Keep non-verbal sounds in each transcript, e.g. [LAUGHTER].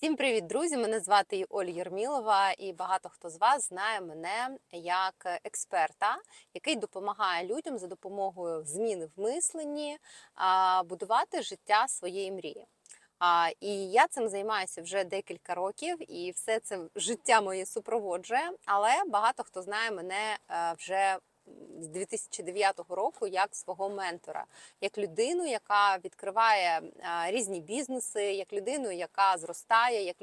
Всім привіт, друзі! Мене звати Оля Єрмілова, і багато хто з вас знає мене як експерта, який допомагає людям за допомогою зміни в мисленні будувати життя своєї мрії. А, І я цим займаюся вже декілька років, і все це життя моє супроводжує. Але багато хто знає мене е, вже з 2009 року як свого ментора, як людину, яка відкриває різні бізнеси, як людину, яка зростає, як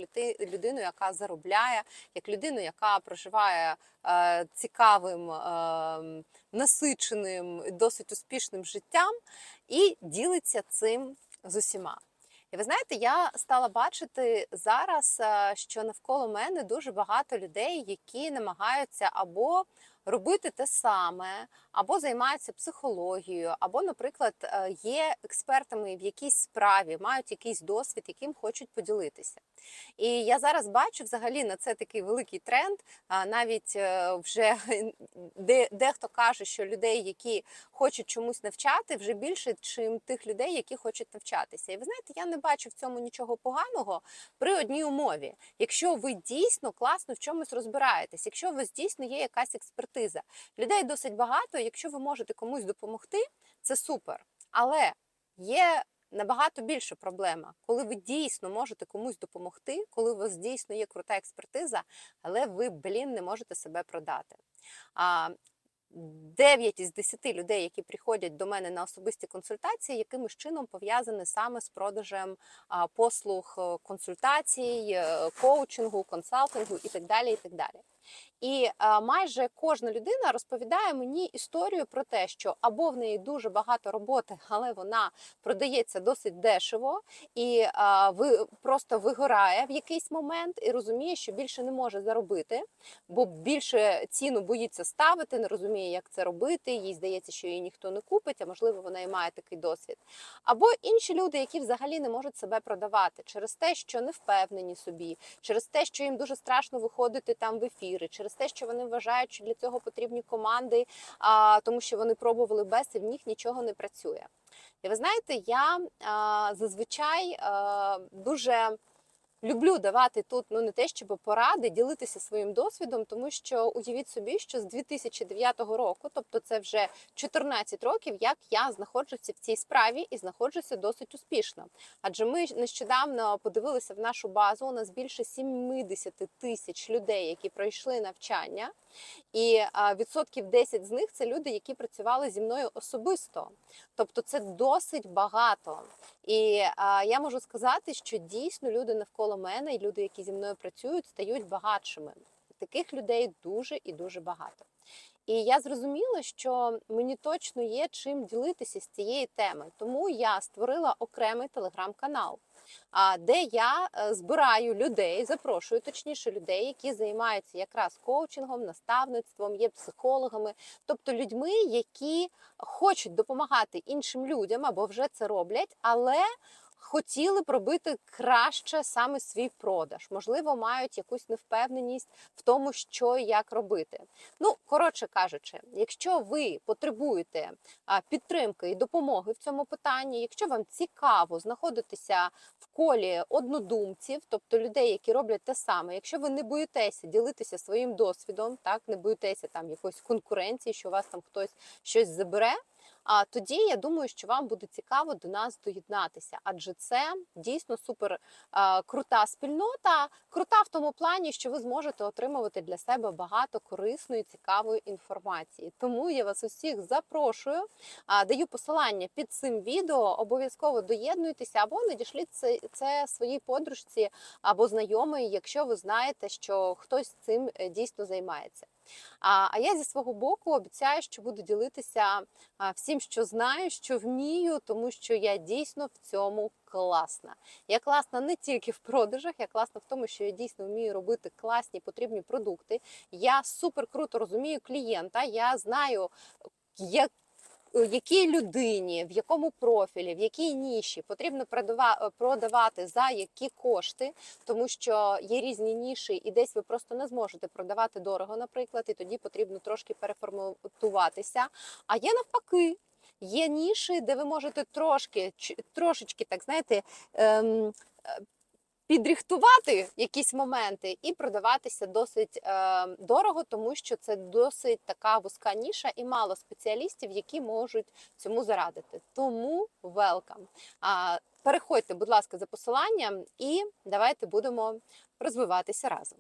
людину, яка заробляє, як людину, яка проживає е, цікавим, е, насиченим, досить успішним життям і ділиться цим з усіма. І ви знаєте, я стала бачити зараз, е, що навколо мене дуже багато людей, які намагаються або робити те саме, або займаються психологією, або, наприклад, е, є експертами в якійсь справі, мають якийсь досвід, яким хочуть поділитися. І я зараз бачу взагалі на це такий великий тренд. Навіть е, вже [LAUGHS] де, дехто каже, що людей, які хочуть чомусь навчати, вже більше, чим тих людей, які хочуть навчатися. І ви знаєте, я не бачу в цьому нічого поганого при одній умові. Якщо ви дійсно класно в чомусь розбираєтесь, якщо у вас дійсно є якась експертиза, людей досить багато. Якщо ви можете комусь допомогти, це супер. Але є набагато більша проблема, коли ви дійсно можете комусь допомогти, коли у вас дійсно є крута експертиза, але ви, блін, не можете себе продати. А 9 із 10 людей, які приходять до мене на особисті консультації, якимось чином пов'язані саме з продажем послуг е, консультацій, е, коучингу, консалтингу і так далі. І так далі. І е, майже кожна людина розповідає мені історію про те, що або в неї дуже багато роботи, але вона продається досить дешево, і е, просто вигорає в якийсь момент і розуміє, що більше не може заробити, бо більше ціну боїться ставити, не розуміє, як це робити. Їй здається, що її ніхто не купить, а можливо, вона і має такий досвід. Або інші люди, які взагалі не можуть себе продавати через те, що не впевнені собі, через те, що їм дуже страшно виходити там в ефіри, через те, що вони вважають, що для цього потрібні команди, а, тому що вони пробували без і в них нічого не працює. І ви знаєте, я а, зазвичай а, дуже люблю давати тут ну не те, щоб поради, ділитися своїм досвідом, тому що уявіть собі, що з 2009 року, тобто це вже 14 років, як я знаходжуся в цій справі і знаходжуся досить успішно. Адже ми нещодавно подивилися в нашу базу. У нас більше 70 тисяч людей, які пройшли навчання. І відсотків 10 з них це люди, які працювали зі мною особисто. Тобто це досить багато. І я можу сказати, що дійсно люди навколо мене і люди, які зі мною працюють, стають багатшими. Таких людей дуже і дуже багато. І я зрозуміла, що мені точно є чим ділитися з цієї теми. Тому я створила окремий телеграм-канал, де я е, збираю людей, запрошую точніше людей, які займаються якраз коучингом, наставництвом, є психологами, тобто людьми, які хочуть допомагати іншим людям або вже це роблять, але хотіли б робити краще саме свій продаж. Можливо, мають якусь невпевненість в тому, що і як робити. Ну, коротше кажучи, якщо ви потребуєте підтримки і допомоги в цьому питанні, якщо вам цікаво знаходитися в колі однодумців, тобто людей, які роблять те саме, якщо ви не боїтеся ділитися своїм досвідом, так не боїтеся там якоїсь конкуренції, що у вас там хтось щось забере. А тоді я думаю, що вам буде цікаво до нас доєднатися, адже це дійсно супер крута спільнота. Крута в тому плані, що ви зможете отримувати для себе багато корисної, цікавої інформації. Тому я вас усіх запрошую, даю посилання під цим відео. Обов'язково доєднуйтеся або надішліть це, це своїй подружці або знайомій, якщо ви знаєте, що хтось цим е, дійсно займається. А, я зі свого боку обіцяю, що буду ділитися всім, що знаю, що вмію, тому що я дійсно в цьому класна. Я класна не тільки в продажах, я класна в тому, що я дійсно вмію робити класні потрібні продукти. Я супер круто розумію клієнта. Я знаю, як якій людині, в якому профілі, в якій ніші потрібно продава- продавати за які кошти, тому що є різні ніші, і десь ви просто не зможете продавати дорого, наприклад, і тоді потрібно трошки переформатуватися. А є навпаки. Є ніші, де ви можете трошки, трошечки, так знаєте, ем, е, підрихтувати якісь моменти і продаватися досить е, дорого, тому що це досить така вузька ніша і мало спеціалістів, які можуть цьому зарадити. Тому велкам. Переходьте, будь ласка, за посиланням, і давайте будемо розвиватися разом.